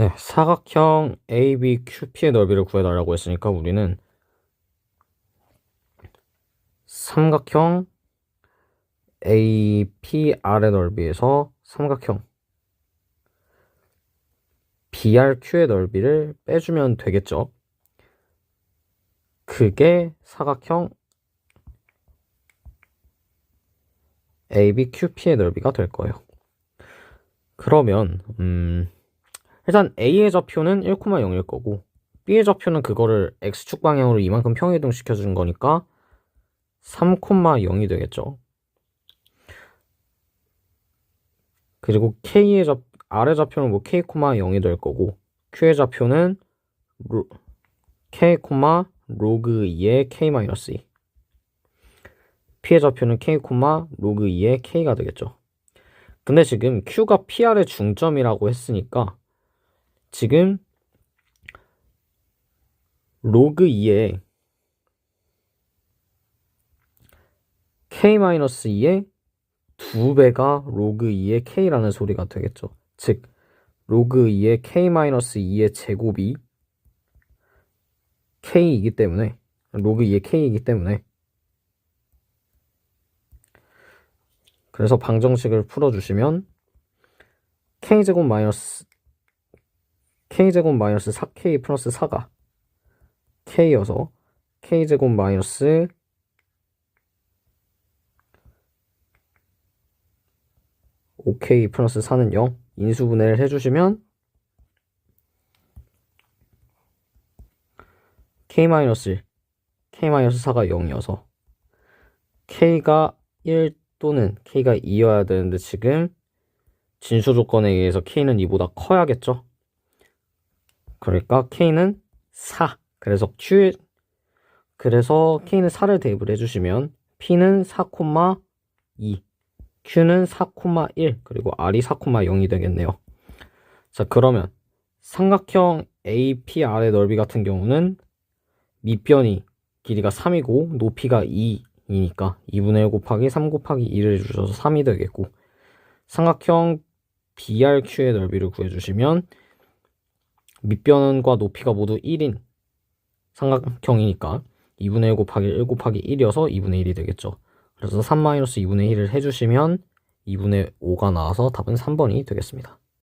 네, 사각형 ABQP의 넓이를 구해달라고 했으니까 우리는 삼각형 APR의 넓이에서 삼각형 BRQ의 넓이를 빼주면 되겠죠. 그게 사각형 ABQP의 넓이가 될 거예요. 그러면 음, 일단 A의 좌표는 1,0일 거고 B의 좌표는 그거를 X축 방향으로 이만큼 평이동 시켜준 거니까 3,0이 되겠죠. 그리고 K의 좌 R의 좌표는 뭐 K,0이 될 거고 Q의 좌표는 로, K, 로그 2의 K-2 P의 좌표는 K, 로그 2의 K가 되겠죠. 근데 지금 Q가 PR의 중점이라고 했으니까 지금 로그 2에 K-2의 두 배가 로그 2의 K라는 소리가 되겠죠. 즉, 로그 2의 K-2의 제곱이 K이기 때문에, 로그 2의 K이기 때문에, 그래서 방정식을 풀어주시면, K제곱 마이너스, K제곱 마이너스 4K 플러스 4가 K여서, K제곱 마이너스 5K 플러스 4는 0 인수분해를 해주시면 K 마이너스 K 마이너스 4가 0이어서 K가 1 또는 K가 2여야 되는데 지금 진수 조건에 의해서 K는 2보다 커야겠죠 그러니까 K는 4 그래서 Q 그래서 K는 4를 대입을 해주시면 P는 4,2 Q는 4,1 그리고 R이 4,0이 되겠네요. 자 그러면 삼각형 APR의 넓이 같은 경우는 밑변이 길이가 3이고 높이가 2이니까 2분의 1 곱하기 3 곱하기 2를 해주셔서 3이 되겠고 삼각형 BRQ의 넓이를 구해주시면 밑변과 높이가 모두 1인 삼각형이니까 2분의 1 곱하기 1 곱하기 1이어서 2분의 1이 되겠죠. 그래서 3-2분의 1을 해주시면 2분의 5가 나와서 답은 3번이 되겠습니다.